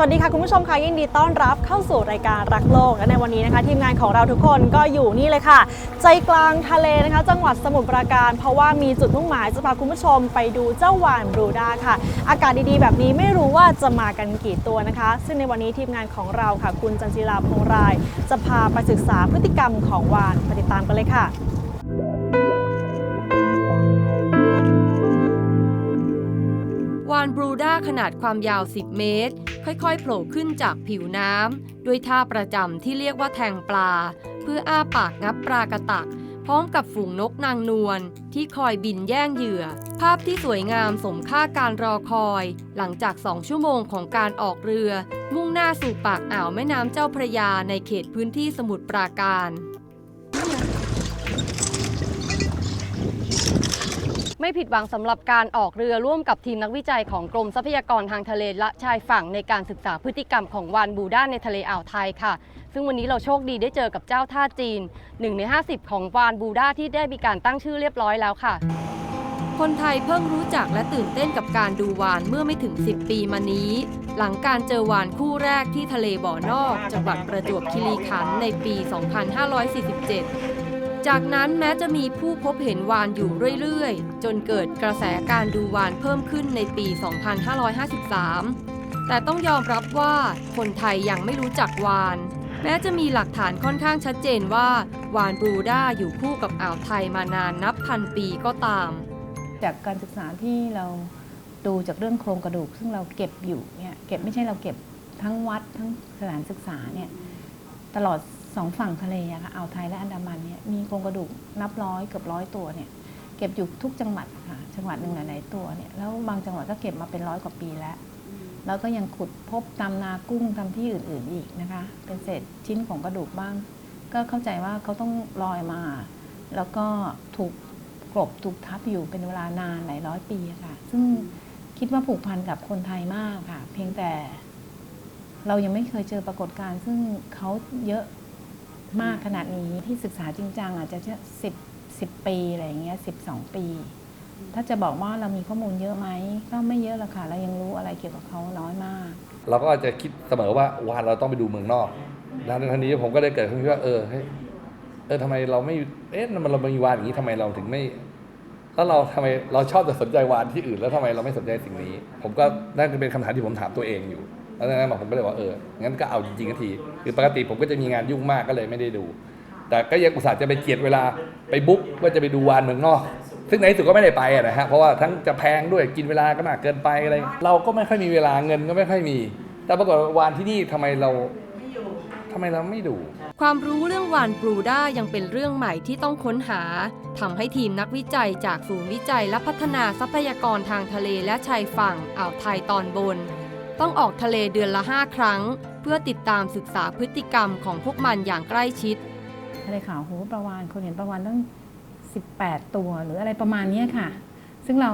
วัสดีค่ะคุณผู้ชมค่ะยินดีต้อนรับเข้าสู่รายการรักโลกและในวันนี้นะคะ ทีมงานของเราทุกคนก็อยู่นี่เลยค่ะ ใจกลางทะเลนะคะ จังหวัดสมุทรปราการ เพราะว่ามีจุดมุ่งหมายจะพาคุณผู้ชมไปดูเจ้าวานบรูด้าค่ะ อากาศดีๆ แบบนี้ไม่รู้ว่าจะมากันกี่ตัวนะคะ ซึ่งในวันนี้ทีมงานของเราค่ะ คุณจันจิราพงษ์ราย จะพาไปศึกษาพฤติกรรมของวานไปติดตามกันเลยค่ะ วานบรูด้าขนาดความยาว 10 เมตร ค่อยๆ โผล่ขึ้นจากผิวน้ำด้วยท่าประจำที่เรียกว่าแทงปลา เพื่ออ้าปากงับปลากระตัก พร้อมกับฝูงนกนางนวลที่คอยบินแย่งเหยื่อ ภาพที่สวยงามสมค่าการรอคอย หลังจาก2ชั่วโมงของการออกเรือ มุ่งหน้าสู่ปากอ่าวแม่น้ำเจ้าพระยาในเขตพื้นที่สมุทรปราการ ไม่ผิดหวังสำหรับการออกเรือร่วมกับทีมนักวิจัยของกรมทรัพยากรทางทะเลและชายฝั่งในการศึกษาพฤติกรรมของวานบูด้าในทะเลอ่าวไทยค่ะ ซึ่งวันนี้เราโชคดีได้เจอกับเจ้าท่าจีน 1 ใน 50 ของวานบูด้าที่ได้มีการตั้งชื่อเรียบร้อยแล้วค่ะ คนไทยเพิ่งรู้จักและตื่นเต้นกับการดูวานเมื่อไม่ถึง 10 ปีมานี้ หลังการเจอวานคู่แรกที่ทะเลบ่อนอกจังหวัดประจวบคีรีขันธ์ในปี 2547 จากนั้นแม้จะมีผู้พบเห็นวานอยู่เรื่อยๆ จนเกิดกระแสการดูวานเพิ่มขึ้นในปี 2553 แต่ต้องยอมรับว่าคนไทยยังไม่รู้จักวาน แม้จะมีหลักฐานค่อนข้างชัดเจนว่า วานบรูด้าอยู่คู่กับอ่าวไทยมานานนับพันปีก็ตาม จากการศึกษาที่เราดูจากเรื่องโครงกระดูก ซึ่งเราเก็บอยู่เนี่ยเก็บไม่ใช่เราเก็บทั้งวัดทั้งสถานศึกษาเนี่ยตลอด สองฝั่งทะเลอะค่ะอ่าวไทยและอันดามันเนี่ยมีโครงกระดูกนับร้อยเกือบร้อยตัวเนี่ยเก็บอยู่ทุกจังหวัดค่ะจังหวัดหนึ่งหลายๆตัวเนี่ยแล้วบางจังหวัดก็เก็บมาเป็นร้อยกว่าปีแล้ว แล้วก็ยังขุดพบตามนากุ้งตามที่อื่นๆอีกนะคะ เป็นเศษชิ้นของกระดูกบ้าง ก็เข้าใจว่าเขาต้องลอยมา แล้วก็ถูกกลบถูกทับอยู่เป็นเวลานานหลายร้อยปีค่ะ ซึ่งคิดว่าผูกพันกับคนไทยมากค่ะ เพียงแต่เรายังไม่เคยเจอปรากฏการณ์ซึ่งเขาเยอะ มากขนาดนี้ที่ศึกษาจริงจังอาจจะสิบสิบปีอะไรอย่างเงี้ยสิบสองปี ถ้าจะบอกว่าเรามีข้อมูลเยอะไหมก็ไม่เยอะหรอกค่ะ เรายังรู้อะไรเกี่ยวกับเขาน้อยมาก เราก็จะคิดเสมอว่าวานเราต้องไปดูเมืองนอกแล้วในทันนี้ผมก็ได้เกิดความคิดว่าเออเออทำไมเราไม่เอ๊ะมันเรามีวานอย่างนี้ทำไมเราถึงไม่แล้วเราทำไมเราชอบจะสนใจวานที่อื่น แล้วทำไมเราไม่สนใจสิ่งนี้ ผมก็นั่นเป็นคำถามที่ผมถามตัวเองอยู่ แล้วนั้นผมก็เลยว่าเอองั้นก็เอาจริงๆกันที คือปกติผมก็จะมีงานยุ่งมากก็เลยไม่ได้ดู แต่ก็ยังอุตส่าห์จะไปเจียดเวลาไปบุ๊กว่าจะไปดูวานเมืองนอก ซึ่งในที่สุดก็ไม่ได้ไปะนะฮะเพราะว่าทั้งจะแพงด้วยกินเวลาก็มากเกินไปอะไร เราก็ไม่ค่อยมีเวลาเงินก็ไม่ค่อยมี แต่ปรากฏวานที่นี่ทำไมเราทำไมเราไม่ดู ความรู้เรื่องวานบรูด้ายังเป็นเรื่องใหม่ที่ต้องค้นหา ทำให้ทีมนักวิจัยจากศูนย์วิจัยและพัฒนาทรัพยากรทางทะเลและชายฝั่งอ่าวไทยตอนบน ต้องออกทะเลเดือนละ 5 ครั้ง เพื่อติดตามศึกษาพฤติกรรมของพวกมันอย่างใกล้ชิด ทะเลขาวโหประวานคนเห็นประวานตั้ง 18 ตัวหรืออะไรประมาณเนี้ยค่ะ ซึ่งเรา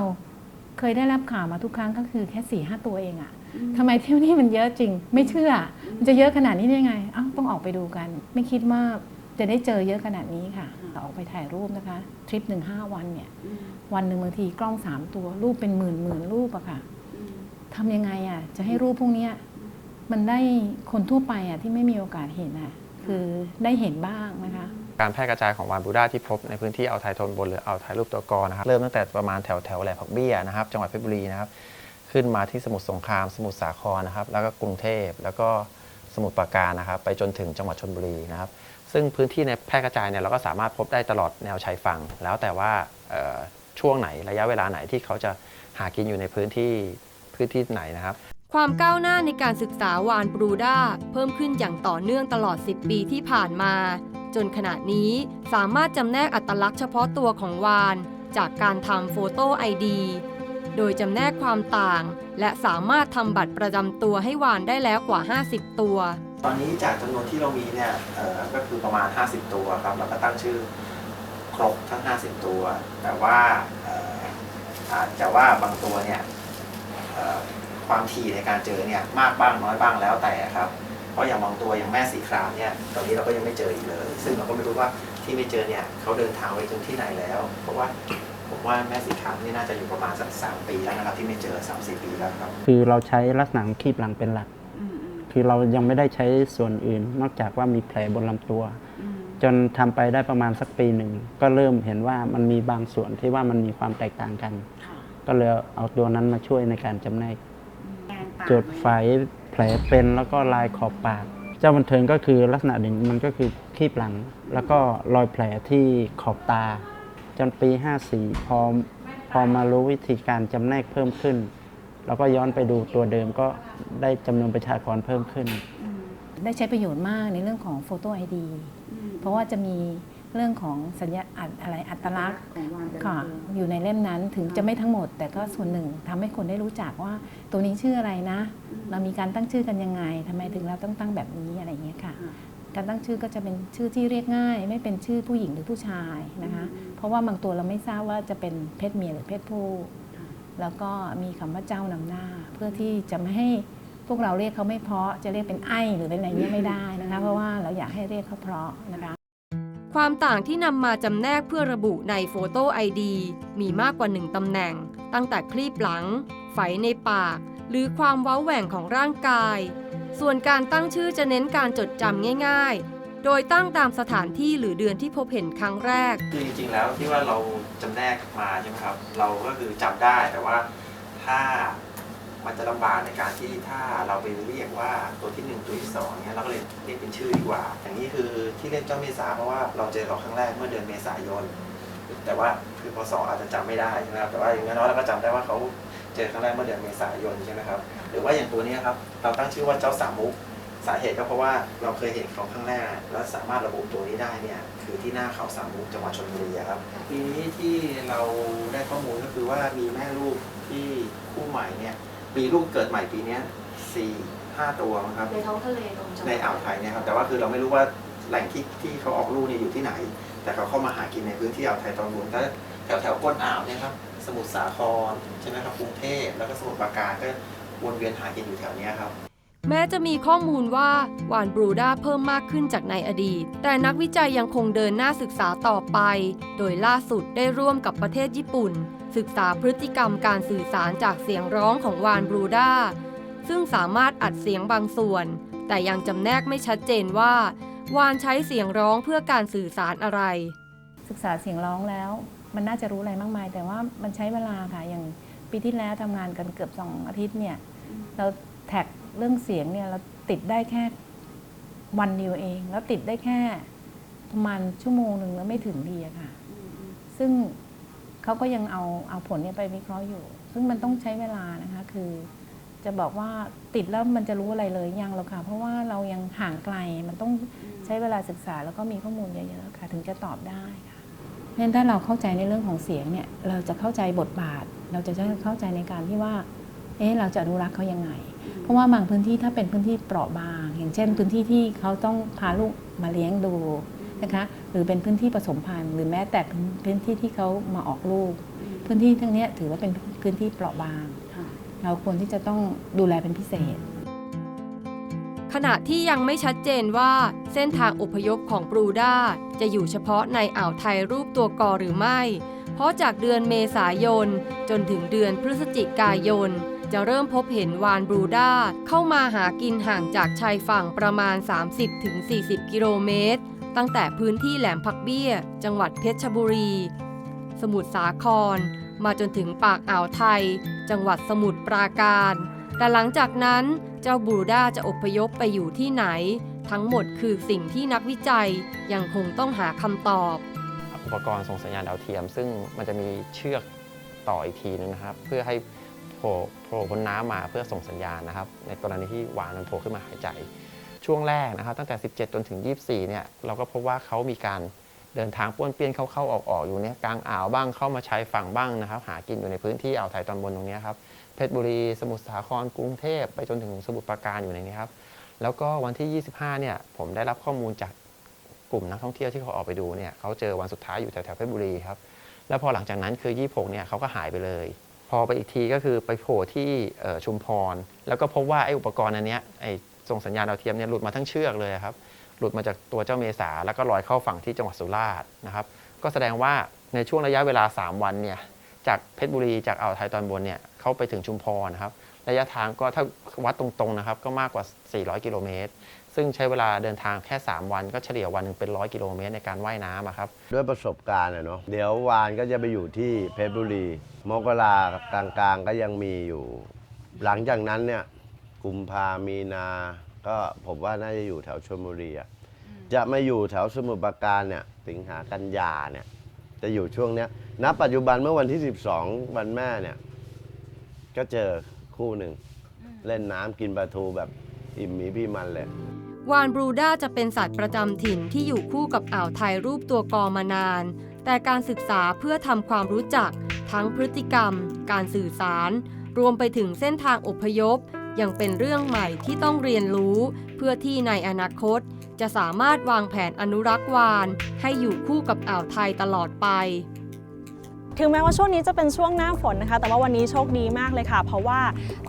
เคยได้รับข่าวมาทุกครั้งก็คือแค่4ี่ห้าตัวเองอะทำไมเที่ยวนี้มันเยอะจริง ไม่เชื่อ มันจะเยอะขนาดนี้ได้ไงเอ้าต้องออกไปดูกัน ไม่คิดว่าจะได้เจอเยอะขนาดนี้ค่ะออกไปถ่ายรูปนะคะ ทริปหนึ่งห้าวันเนี่ย วันหนึ่งบางทีกล้องสามตัวรูปเป็นหมื่นหมื่นรูปอะค่ะ ทำยังไงอะจะให้รูปพวกเนี้ยมันได้คนทั่วไปอะที่ไม่มีโอกาสเห็นอะคือได้เห็นบ้างนะคะ การแพร่กระจายของวานบรูด้าที่พบในพื้นที่อ่าวไทยโทนบนหรืออ่าวไทยรูปตัวกอนะครับเริ่มตั้งแต่ประมาณแถวแถวแหลมผักเบี้ยนะครับจังหวัดเพชรบุรีนะครับขึ้นมาที่สมุทรสงคราม สมุทรสาครนะครับแล้วก็กรุงเทพแล้วก็สมุทรปราการนะครับ ไปจนถึงจังหวัดชนบุรีนะครับ ซึ่งพื้นที่ในแพร่กระจายเนี่ยเราก็สามารถพบได้ตลอดแนวชายฝั่ง แล้วแต่ว่าเอ่อช่วงไหนระยะเวลาไหนที่เขาจะหากินอยู่ในพื้นที่ พื้นที่ไหนนะครับ ความก้าวหน้าในการศึกษาวานบรูด้าเพิ่มขึ้นอย่างต่อเนื่องตลอด 10 ปีที่ผ่านมา จนขณะนี้สามารถจำแนกอัตลักษณ์เฉพาะตัวของวาน จากการทำโฟโต้ไอดีโดยจำแนกความต่าง และสามารถทำบัตรประจำตัวให้วานได้แล้วกว่า 50 ตัว ตอนนี้จากจำนวนที่เรามีเนี่ยเอ่อก็คือประมาณ 50 ตัวครับแล้วก็ตั้งชื่อครบทั้ง 50 ตัว แต่ว่าเอ่ออาจจะว่าบางตัวเนี่ยเอ่อ ความถี่ในการเจอเนี่ยมากบ้างน้อยบ้างแล้วแต่ครับ เพราะอย่างบางตัวอย่างแม่สีครามเนี่ยตอนนี้เราก็ยังไม่เจออีกเลย ซึ่งเราก็ไม่รู้ว่าที่ไม่เจอเนี่ยเขาเดินทางไปจนที่ไหนแล้ว เพราะว่าผมว่าแม่สีครามนี่น่าจะอยู่ประมาณสักสามปีแล้วนะครับที่ไม่เจอสามสี่ปีแล้วครับ คือเราใช้ลักษณะของครีบหลังเป็นหลัก คือเรายังไม่ได้ใช้ส่วนอื่น นอกจากว่ามีแผลบนลำตัว จนทำไปได้ประมาณสักปีหนึ่งก็เริ่มเห็นว่ามันมีบางส่วนที่ว่ามันมีความแตกต่างกัน ก็เลยเอาตัวนั้นมาช่วยในการจำแนกจุดไฟแผลเป็นแล้วก็ลายขอบปาก เจ้าบันเทิงก็คือลักษณะหนึ่งมันก็คือคีบหลัง แล้วก็รอยแผลที่ขอบตา จนปี 54 พอพอมารู้วิธีการจำแนกเพิ่มขึ้น แล้วก็ย้อนไปดูตัวเดิมก็ได้จำนวนประชากรเพิ่มขึ้นได้ใช้ประโยชน์มากในเรื่องของโฟโต้ไอดีเพราะว่าจะมี เรื่องของสัญญาอัตอะไรอัตลักษณ์ค่ะอยู่ในเล่มนั้นถึงจะไม่ทั้งหมด แต่ก็ส่วนหนึ่งทำให้คนได้รู้จักว่าตัวนี้ชื่ออะไรนะ เรามีการตั้งชื่อกันยังไงทำไมถึงเราต้องตั้งแบบนี้อะไรอย่างเงี้ยค่ะ การตั้งชื่อก็จะเป็นชื่อที่เรียกง่าย ไม่เป็นชื่อผู้หญิงหรือผู้ชายนะคะ เพราะว่าบางตัวเราไม่ทราบว่าจะเป็นเพศเมียหรือเพศผู้แล้วก็มีคำว่าเจ้านำหน้า เพื่อที่จะไม่ให้พวกเราเรียกเขาไม่เพราะจะเรียกเป็นไอ้หรือเป็นอะไรเงี้ยไม่ได้นะคะ เพราะว่าเราอยากให้เรียกเขาเพราะนะคะ ความต่างที่นำมาจำแนกเพื่อระบุในโฟโต้ไอดีมีมากกว่า 1ตำแหน่ง ตั้งแต่คลีบหลัง ไฝในปาก หรือความเว้าแหว่งของร่างกาย ส่วนการตั้งชื่อจะเน้นการจดจำง่าย ๆ โดยตั้งตามสถานที่หรือเดือนที่พบเห็นครั้งแรก คือจริงๆแล้วที่ว่าเราจำแนกมาใช่ไหมครับ เราก็คือจำได้แต่ว่าถ้า มันจะลำบากในการที่ถ้าเราไปเรียกว่าตัวที่หนึ่งตัวที่สองเนี้ยเราก็เลยเรียกเป็นชื่อดีกว่า อย่างนี้คือที่เรียกเจ้าเมษาเพราะว่าเราเจอเขาครั้งแรกเมื่อเดือนเมษายน แต่ว่าคือพศอาจจะจำไม่ได้ใช่ไหมครับแต่ว่าอย่างน้อยเราก็จำได้ว่าเขาเจอครั้งแรกเมื่อเดือนเมษายนใช่ไหมครับหรือว่าอย่างตัวนี้ครับเราตั้งชื่อว่าเจ้าสามมุกสาเหตุก็เพราะว่าเราเคยเห็นเขาครั้งแรกแล้วสามารถระบุตัวนี้ได้เนี่ยคือที่หน้าเขาสามมุกจังหวัดชลบุรีครับปีนี้ที่เราได้ข้อมูลก็คือว่ามีแม่ลูกที่คู่ใหม่เนี่ย มีลูกเกิดใหม่ปีเนี้ยสี่ห้าตัวมั้งครับ ในท้องทะเลตรงจังหในวัดอ่าวไทยเนี่ยครับแต่ว่าคือเราไม่รู้ว่าแหล่งที่ที่เขาออกลูกเนี่ยอยู่ที่ไหน แต่เขาเข้ามาหากินในพื้นที่อ่าวไทยตอนบนก็แถวแถวๆก้นอ่าวเนี่ยครับสมุทรสาครใช่ไหมครับกรุงเทพแล้วก็สมุทรปราการก็วนเวียนหากินอยู่แถวเนี้ยครับ แม้จะมีข้อมูลว่าวานบรูด้าเพิ่มมากขึ้นจากในอดีต แต่นักวิจัยยังคงเดินหน้าศึกษาต่อไป โดยล่าสุดได้ร่วมกับประเทศญี่ปุ่น ศึกษาพฤติกรรมการสื่อสารจากเสียงร้องของวานบรูด้าซึ่งสามารถอัดเสียงบางส่วน แต่ยังจำแนกไม่ชัดเจนว่า วานใช้เสียงร้องเพื่อการสื่อสารอะไร ศึกษาเสียงร้องแล้ว มันน่าจะรู้อะไรมากมาย แต่ว่ามันใช้เวลาค่ะอย่างปีที่แล้วทำงานกันเกือบสองอาทิตย์เนี่ยเรา แท็กเรื่องเสียงเนี่ยเราติดได้แค่วันเดียวเอง แล้วติดได้แค่ประมาณชั่วโมงหนึ่งแล้วไม่ถึงดีอะค่ะ ซึ่งเขาก็ยังเอาเอาผลเนี่ยไปวิเคราะห์อยู่ ซึ่งมันต้องใช้เวลานะคะ คือจะบอกว่าติดแล้วมันจะรู้อะไรเลยยังหรอกค่ะ เพราะว่าเรายังห่างไกลมันต้องใช้เวลาศึกษาแล้วก็มีข้อมูลเยอะๆค่ะ ถึงจะตอบได้ค่ะเพราะฉะนั้นถ้าเราเข้าใจในเรื่องของเสียงเนี่ยเราจะเข้าใจบทบาท เราจะเข้าใจในการที่ว่า เอ๊ะเราจะอนุรักษ์เขายังไง เพราะว่าบางพื้นที่ถ้าเป็นพื้นที่เปราะบาง อย่างเช่น พื้นที่ที่เขาต้องพาลูกมาเลี้ยงดูนะคะหรือเป็นพื้นที่ผสมพันธุ์หรือแม้แต่พื้นที่ที่เขามาออกลูก พื้นที่ทั้งเนี้ยถือว่าเป็นพื้นที่เปราะบาง เราควรที่จะต้องดูแลเป็นพิเศษ ขณะที่ยังไม่ชัดเจนว่าเส้นทางอพยพของบรูด้าจะอยู่เฉพาะในอ่าวไทยรูปตัวกอหรือไม่ เพราะจากเดือนเมษายน จนถึงเดือนพฤศจิกายน จะเริ่มพบเห็นวานบรูด้าเข้ามาหากินห่างจากชายฝั่งประมาณ 30-40 กิโลเมตร ตั้งแต่พื้นที่แหลมพักเบี้ย จังหวัดเพชรบุรี สมุทรสาคร มาจนถึงปากอ่าวไทย จังหวัดสมุทรปราการ แต่หลังจากนั้นเจ้าบรูด้าจะอพยพไปอยู่ที่ไหน ทั้งหมดคือสิ่งที่นักวิจัยยังคงต้องหาคำตอบอุปกรณ์ส่งสัญญาณดาวเทียม ซึ่งมันจะมีเชือกต่ออีกทีนึงนะครับ เพื่อให้โผล่ โผล่พ้นน้ำมาเพื่อส่งสัญญาณนะครับ ในกรณีที่วานมันโผล่ขึ้นมาหายใจ ช่วงแรกนะครับ ตั้งแต่ 17 จนถึง 24 เนี่ยเราก็พบว่าเขามีการเดินทางป้วนเปี้ยนเข้าๆออกๆอยู่เนี่ยกลางอ่าวบ้างเข้ามาชายฝั่งบ้างนะครับ หากินอยู่ในพื้นที่อ่าวไทยตอนบนตรงนี้ครับเพชรบุรีสมุทรสาครกรุงเทพไปจนถึงสมุทรปราการอยู่ในนี้ครับแล้วก็วันที่ 25 เนี่ยผมได้รับข้อมูลจากกลุ่มนักท่องเที่ยวที่เขาออกไปดูเนี่ยเขาเจอวันสุดท้ายอยู่แถวๆเพชรบุรีครับแล้วพอหลังจากนั้นคือ 26 เนี่ยเขาก็หายไปเลย พอไปอีกทีก็คือไปโผล่ที่ชุมพร แล้วก็พบว่าไอ้อุปกรณ์อันเนี้ยไอ้ส่งสัญญาณดาวเทียมเนี่ยหลุดมาทั้งเชือกเลยครับ หลุดมาจากตัวเจ้าเมษา แล้วก็ลอยเข้าฝั่งที่จังหวัดสุราษฎร์นะครับ ก็แสดงว่าในช่วงระยะเวลา 3 วันเนี่ยจากเพชรบุรีจากอ่าวไทยตอนบนเนี่ยเขาไปถึงชุมพรนะครับระยะทางก็ถ้าวัดตรงๆนะครับก็มากกว่า 400 กิโลเมตร ซึ่งใช้เวลาเดินทางแค่ 3 วันก็เฉลี่ยวันหนึ่งเป็น100กิโลเมตรในการว่ายน้ำอะครับ ด้วยประสบการณ์อะเนาะเดี๋ยววานก็จะไปอยู่ที่เพชรบุรีมกรากลางๆก็ยังมีอยู่ หลังจากนั้นเนี่ยกุมภามีนา ก็ผมว่าน่าจะอยู่แถวชลบุรีอะจะมาอยู่แถวสมุทรปราการเนี่ยสิงหากันยาเนี่ยจะอยู่ช่วงเนี้ยณปัจจุบันเมื่อวันที่ 12 วันแม่เนี่ย ก็เจอคู่หนึ่ง เล่นน้ำกินปลาทูแบบอิ่มหมีพี่มันเลย วานบรูด้าจะเป็นสัตว์ประจำถิ่นที่อยู่คู่กับอ่าวไทยรูปตัวกอมานาน แต่การศึกษาเพื่อทำความรู้จัก ทั้งพฤติกรรม การสื่อสาร รวมไปถึงเส้นทางอพยพ ยังเป็นเรื่องใหม่ที่ต้องเรียนรู้ เพื่อที่ในอนาคต จะสามารถวางแผนอนุรักษ์วาน ให้อยู่คู่กับอ่าวไทยตลอดไป ถึงแม้ว่าช่วงนี้จะเป็นช่วงหน้าฝนนะคะ แต่ว่าวันนี้โชคดีมากเลยค่ะ เพราะว่า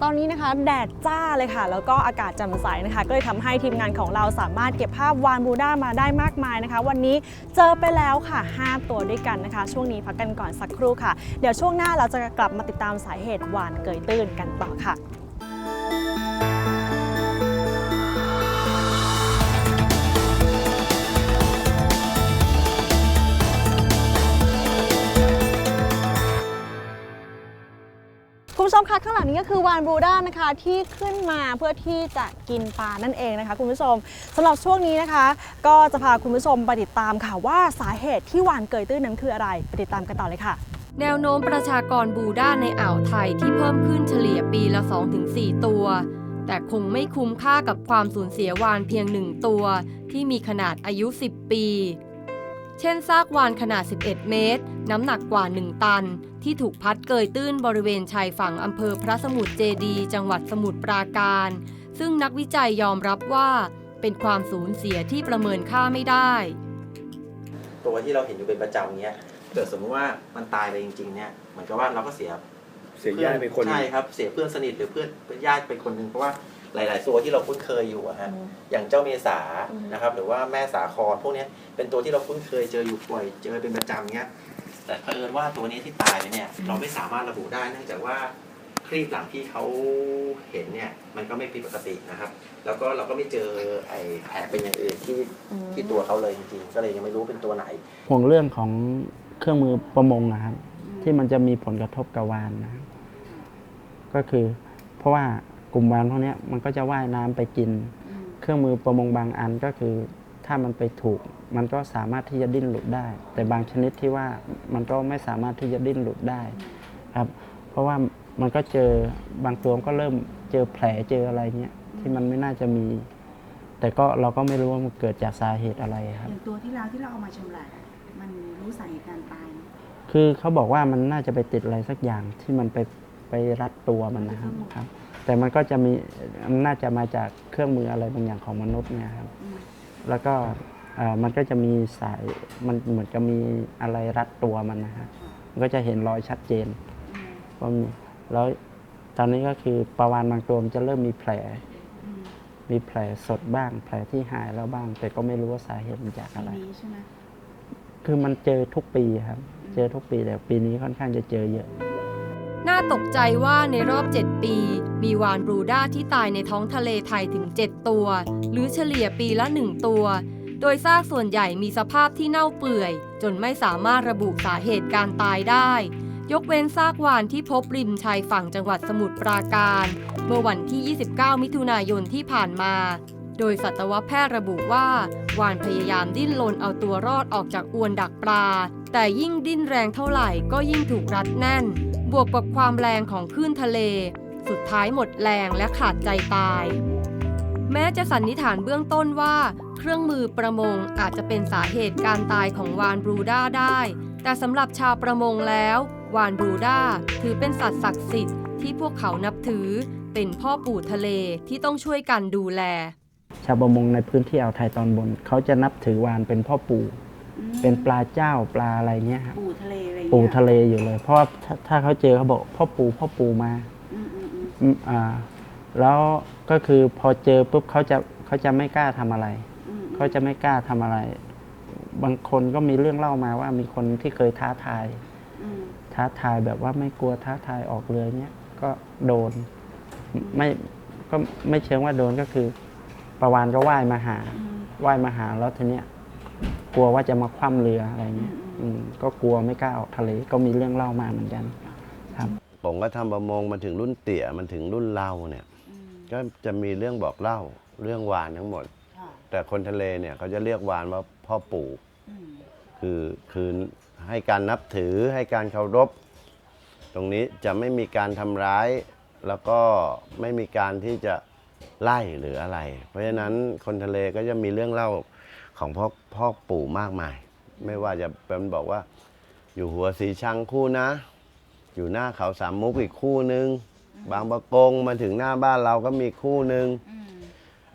ตอนนี้นะคะแดดจ้าเลยค่ะ แล้วก็อากาศแจ่มใสนะคะ ก็เลยทำให้ทีมงานของเราสามารถเก็บภาพวานบูด้ามาได้มากมายนะคะ วันนี้เจอไปแล้วค่ะ 5 ตัวด้วยกันนะคะ ช่วงนี้พักกันก่อนสักครู่ค่ะ เดี๋ยวช่วงหน้าเราจะกลับมาติดตามสาเหตุวานเกยตื้นกันต่อค่ะ หลังนี้ก็คือวานบรูด้านะคะที่ขึ้นมาเพื่อที่จะกินปลานั่นเองนะคะ คุณผู้ชมสำหรับช่วงนี้นะคะ ก็จะพาคุณผู้ชมไปติดตามค่ะว่าสาเหตุที่วานเกยตื้นนั้นคืออะไรไปติดตามกันต่อเลยค่ะ แนวโน้มประชากรบูด้าในอ่าวไทยที่เพิ่มขึ้นเฉลี่ยปีละ 2-4 ตัว แต่คงไม่คุ้มค่ากับความสูญเสียวานเพียงหนึ่งตัว ที่มีขนาดอายุ 10 ปี เช่นซากวานขนาด 11 เมตร น้ำหนักกว่า 1 ตัน ที่ถูกพัดเกยตื้นบริเวณชายฝั่งอำเภอพระสมุทรเจดีย์จังหวัดสมุทรปราการ ซึ่งนักวิจัยยอมรับว่า เป็นความสูญเสียที่ประเมินค่าไม่ได้ ตัวที่เราเห็นอยู่เป็นประจำเนี้ยเกิดสมมติว่ามันตายไปจริงๆเนี่ยเหมือนกับว่าเราก็เสียเสียญาติไปคนหนึ่งใช่ครับเสียเพื่อนสนิทหรือเพื่อนเพื่อนญาติไปคนหนึ่งเพราะว่า หลาย ๆ ตัวที่เราคุ้นเคยอยู่อะฮะอย่างเจ้าเมษานะครับ หรือว่าแม่สาครพวกเนี้ยเป็นตัวที่เราคุ้นเคยเจออยู่บ่อยเจอเป็นประจำเนี้ยแต่เผอิญว่าตัวนี้ที่ตายไปเนี่ย เราไม่สามารถระบุได้เนื่องจากว่าครีบหลังที่เขาเห็นเนี่ย มันก็ไม่ผิดปกตินะครับ แล้วก็เราก็ไม่เจอไอ้แผลเป็นอย่างอื่นที่ที่ตัวเขาเลยจริงๆก็เลยยังไม่รู้เป็นตัวไหนห่วงเรื่องของเครื่องมือประมงนะครับที่มันจะมีผลกระทบกับวานนะครับก็คือ เพราะว่า กลุ่มวานพวกเนี้ยมันก็จะว่ายน้ำไปกิน เครื่องมือประมงบางอันก็คือ ถ้ามันไปถูก มันก็สามารถที่จะดิ้นหลุดได้ แต่บางชนิดที่ว่ามันก็ไม่สามารถที่จะดิ้นหลุดได้ครับเพราะว่ามันก็เจอบางตัวก็เริ่มเจอแผลเจออะไรเนี้ยที่มันไม่น่าจะมี แต่ก็เราก็ไม่รู้ว่ามันเกิดจากสาเหตุอะไรครับอย่างตัวที่แล้วที่เราเอามาชำระอะมันรู้สาเหตุการตายไหมคือเขาบอกว่ามันน่าจะไปติดอะไรสักอย่างที่มันไปไปรัดตัวมันนะครับครับ แต่มันก็จะมีมันน่าจะมาจากเครื่องมืออะไรบางอย่างของมนุษย์เนี่ยครับอืมแล้วก็เอ่อมันก็จะมีสายมันเหมือนกับมีอะไรรัดตัวมันนะครับมันก็จะเห็นรอยชัดเจนอืมว่ามีแล้วตอนนี้ก็คือประวานบางตัวมันจะเริ่มมีแผลอืมมีแผลสดบ้าง แผลที่หายแล้วบ้าง แต่ก็ไม่รู้ว่าสาเหตุมันจากปีอะไร นี้ใช่ไหม คือมันเจอทุกปีครับ เจอทุกปีแต่ปีนี้ค่อนข้างจะเจอเยอะ น่าตกใจว่าในรอบ 7 ปี มีวานบรูด้าที่ตายในท้องทะเลไทยถึง 7 ตัว หรือเฉลี่ยปีละ 1 ตัว โดยซากส่วนใหญ่มีสภาพที่เน่าเปื่อย จนไม่สามารถระบุสาเหตุการตายได้ ยกเว้นซากวานที่พบริมชายฝั่งจังหวัดสมุทรปราการ เมื่อวันที่ 29 มิถุนายนที่ผ่านมา โดยสัตวแพทย์ระบุว่าวานพยายามดิ้นรนเอาตัวรอดออกจากอวนดักปลา แต่ยิ่งดิ้นแรงเท่าไหร่ก็ยิ่งถูกรัดแน่น บวกกับความแรงของคลื่นทะเล สุดท้ายหมดแรงและขาดใจตาย แม้จะสันนิษฐานเบื้องต้นว่า เครื่องมือประมงอาจจะเป็นสาเหตุการตายของวานบรูด้าได้ แต่สำหรับชาวประมงแล้ว วานบรูด้าถือเป็นสัตว์ศักดิ์สิทธิ์ที่พวกเขานับถือ เป็นพ่อปู่ทะเลที่ต้องช่วยกันดูแล ชาวประมงในพื้นที่อ่าวไทยตอนบน เขาจะนับถือวานเป็นพ่อปู่อืมเป็นปลาเจ้าปลาอะไรเงี้ยครับ ปู่ทะเลอะไรอย่าง ปู่เงี้ยทะเลอยู่เลย เพราะว่าถ้าถ้าเขาเจอเขาบอกพ่อปู่พ่อปู่มาอืมอืมอืมอืมอ่า แล้วก็คือพอเจอปุ๊บเขาจะเขาจะไม่กล้าทำอะไร อืมเขาจะไม่กล้าทำอะไร บางคนก็มีเรื่องเล่ามาว่ามีคนที่เคยท้าทาย อืมท้าทายแบบว่าไม่กลัวท้าทายออกเรือเนี้ยก็โดน ไม่ก็ไม่เชิงว่าโดนก็คือ ประวานก็ว่ายมาหาว่ายมาหาแล้วทีเนี้ย กลัวว่าจะมาคว่ำเรืออะไรเงี้ยอืมก็กลัวไม่กล้าออกทะเลก็มีเรื่องเล่ามาเหมือนกันครับผมก็ทำประมงมาถึงรุ่นเตี่ยมันถึงรุ่นเราเนี่ย ก็จะมีเรื่องบอกเล่าเรื่องวานทั้งหมดแต่คนทะเลเนี่ยเขาจะเรียกวานว่าพ่อปู่คือคือให้การนับถือให้การเคารพ ตรงนี้จะไม่มีการทำร้าย แล้วก็ไม่มีการที่จะไล่หรืออะไร เพราะฉะนั้นคนทะเลก็จะมีเรื่องเล่า ของพ่อพ่อปู่มากมาย ไม่ว่าจะเป็นบอกว่า อยู่หัวสีชังคู่นะ อยู่หน้าเขาสามมุกอีกคู่นึง บางประกงมาถึงหน้าบ้านเราก็มีคู่นึง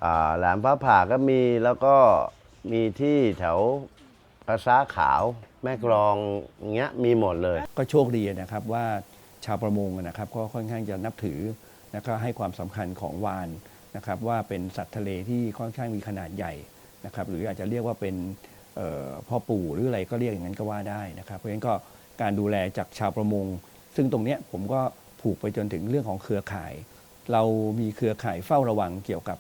อ่าแหลมพระผ่าก็มีแล้วก็มีที่แถวกระซ้าขาวแม่กรองอย่างเงี้ยมีหมดเลย ก็โชคดีนะครับว่าชาวประมงนะครับก็ค่อนข้างจะนับถือแล้วก็ให้ความสำคัญของวานนะครับว่าเป็นสัตว์ทะเลที่ค่อนข้างมีขนาดใหญ่ นะครับหรืออาจจะเรียกว่าเป็นพ่อปู่หรืออะไรก็เรียกอย่างนั้นก็ว่าได้นะครับ เพราะฉะนั้นก็การดูแลจากชาวประมง ซึ่งตรงนี้ผมก็ผูกไปจนถึงเรื่องของเครือข่าย เรามีเครือข่ายเฝ้าระวังเกี่ยวกับ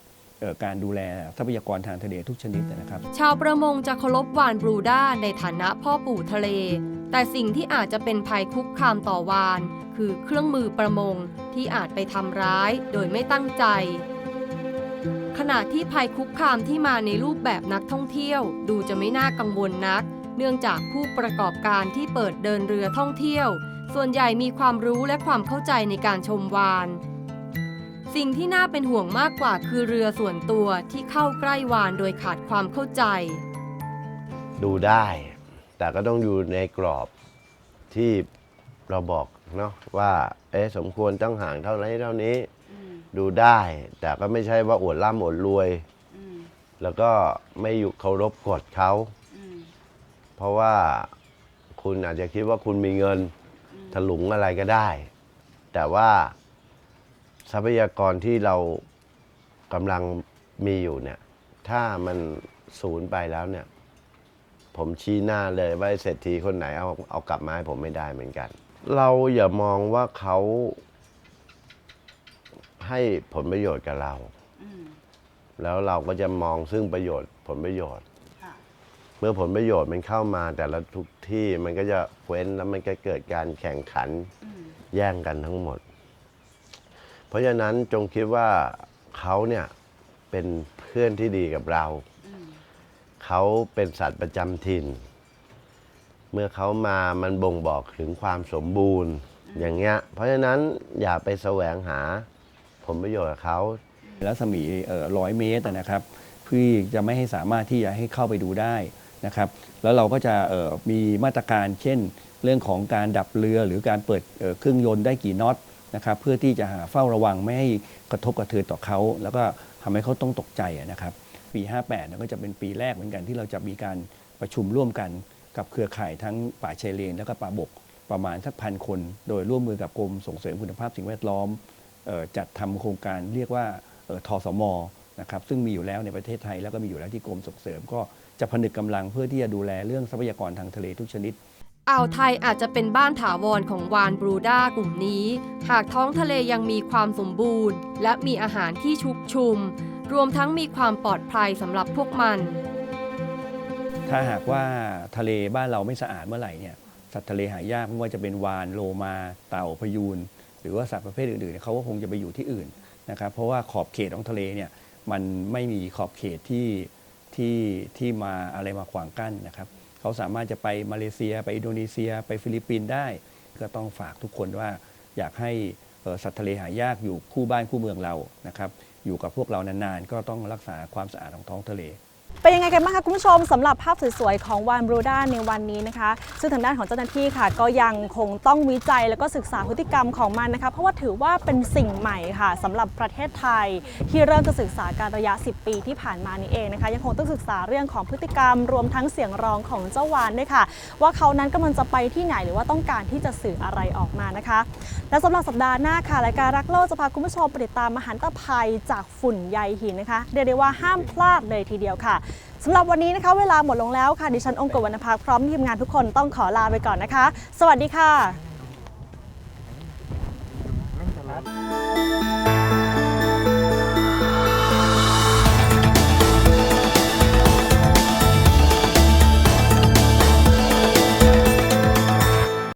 การดูแลทรัพยากรทางทะเลทุกชนิดนะครับ ชาวประมงจะเคารพวานบรูด้าในฐานะพ่อปู่ทะเล แต่สิ่งที่อาจจะเป็นภัยคุกคามต่อวาน คือเครื่องมือประมงที่อาจไปทำร้ายโดยไม่ตั้งใจ ขณะที่ภัยคุกคามที่มาในรูปแบบนักท่องเที่ยว ดูจะไม่น่ากังวลนัก เนื่องจากผู้ประกอบการที่เปิดเดินเรือท่องเที่ยว ส่วนใหญ่มีความรู้และความเข้าใจในการชมวาน สิ่งที่น่าเป็นห่วงมากกว่าคือเรือส่วนตัวที่เข้าใกล้วานโดยขาดความเข้าใจ ดูได้ แต่ก็ต้องอยู่ในกรอบที่เราบอกเนาะว่าเอ๊ะสมควรต้องห่างเท่านี้เท่านี้ ดูได้ แต่ก็ไม่ใช่ว่าอวดร่ำอวดรวยแล้วก็ไม่อยู่เคารพกฎเขาเพราะว่าคุณอาจจะคิดว่าคุณมีเงินถลุงอะไรก็ได้ แต่ว่าทรัพยากรที่เรากำลังมีอยู่เนี่ย ถ้ามันสูญไปแล้วเนี่ย ผมชี้หน้าเลยว่าไอ้เศรษฐีคนไหนเอาเอากลับมาให้ผมไม่ได้เหมือนกัน เราอย่ามองว่าเขา ให้ผลประโยชน์กับเราแล้วเราก็จะมองซึ่งประโยชน์ผลประโยชน์เมื่อผลประโยชน์มันเข้ามาแต่ละทุกที่มันก็จะเว้นแล้วมันก็เกิดการแข่งขันแย่งกันทั้งหมด เพราะฉะนั้นจงคิดว่าเขาเนี่ยเป็นเพื่อนที่ดีกับเราเขาเป็นสัตว์ประจำถิ่น เมื่อเขามามันบ่งบอกถึงความสมบูรณ์อย่างเงี้ย เพราะฉะนั้นอย่าไปแสวงหา ผลประโยชน์กับเขารัศมีร้อยเมตรนะครับเพื่อจะไม่ให้สามารถที่จะให้เข้าไปดูได้นะครับ แล้วเราก็จะมีมาตรการเช่น เรื่องของการดับเรือหรือการเปิดเครื่องยนต์ได้กี่น็อตนะครับเพื่อที่จะหาเฝ้าระวังไม่ให้กระทบกระเทือนต่อเขา แล้วก็ทำให้เขาต้องตกใจนะครับปี 58นี่ยก็จะเป็นปีแรกเหมือนกันที่เราจะมีการประชุมร่วมกันกับเครือข่ายทั้งป่าชายเลน แล้วก็ป่าบกประมาณสักพันคน โดยร่วมมือกับกรมส่งเสริมคุณภาพสิ่งแวดล้อม จัดทำโครงการเรียกว่าเอ่อทสมนะครับซึ่งมีอยู่แล้วในประเทศไทยแล้วก็มีอยู่แล้วที่กรมส่งเสริม ก็จะผนึกกำลังเพื่อที่จะดูแลเรื่องทรัพยากรทางทะเลทุกชนิดอ่าวไทยอาจจะเป็นบ้านถาวรของวานบรูด้ากลุ่มนี้ หากท้องทะเลยังมีความสมบูรณ์ และมีอาหารที่ชุกชุม รวมทั้งมีความปลอดภัยสำหรับพวกมัน ถ้าหากว่าทะเลบ้านเราไม่สะอาดเมื่อไหร่เนี่ยสัตว์ทะเลหายากไม่ว่าจะเป็นวานโลมา เต่าพยูน หรือว่าสัตว์ประเภทอื่นๆเขาก็คงจะไปอยู่ที่อื่นนะครับเพราะว่าขอบเขตของทะเลเนี่ยมันไม่มีขอบเขตที่ที่ที่มาอะไรมาขวางกั้นนะครับเขาสามารถจะไปมาเลเซีย ไปอินโดนีเซีย ไปฟิลิปปินส์ได้ ก็ต้องฝากทุกคนว่าอยากให้สัตว์ทะเลหายากอยู่คู่บ้านคู่เมืองเรานะครับอยู่กับพวกเรานานๆ ก็ต้องรักษาความสะอาดของท้องทะเล เป็นยังไงกันบ้างคะคุณผู้ชมสำหรับภาพสวยๆของวานบรูด้าในวันนี้นะคะ ซึ่งทางด้านของเจ้าหน้าที่ค่ะ ก็ยังคงต้องวิจัยแล้วก็ศึกษาพฤติกรรมของมันนะคะ เพราะว่าถือว่าเป็นสิ่งใหม่ค่ะสำหรับประเทศไทย ที่เริ่มจะศึกษาการระยะ 10 ปีที่ผ่านมานี้เองนะคะ ยังคงต้องศึกษาเรื่องของพฤติกรรม รวมทั้งเสียงร้องของเจ้าวานด้วยค่ะ ว่าเขานั้นกำลังจะไปที่ไหนหรือว่าต้องการที่จะสื่ออะไรออกมานะคะ และสำหรับสัปดาห์หน้าค่ะรายการรักโลกจะพาคุณผู้ชมไปติดตามมหันตภัยจากฝุ่นใยหินนะคะเรียกได้ว่าห้ามพลาดเลยทีเดียวค่ะสำหรับวันนี้นะคะเวลาหมดลงแล้วค่ะดิฉันองค์กวรรณพักพร้อมทีมงานทุกคนต้องขอลาไปก่อนนะคะ สวัสดีค่ะ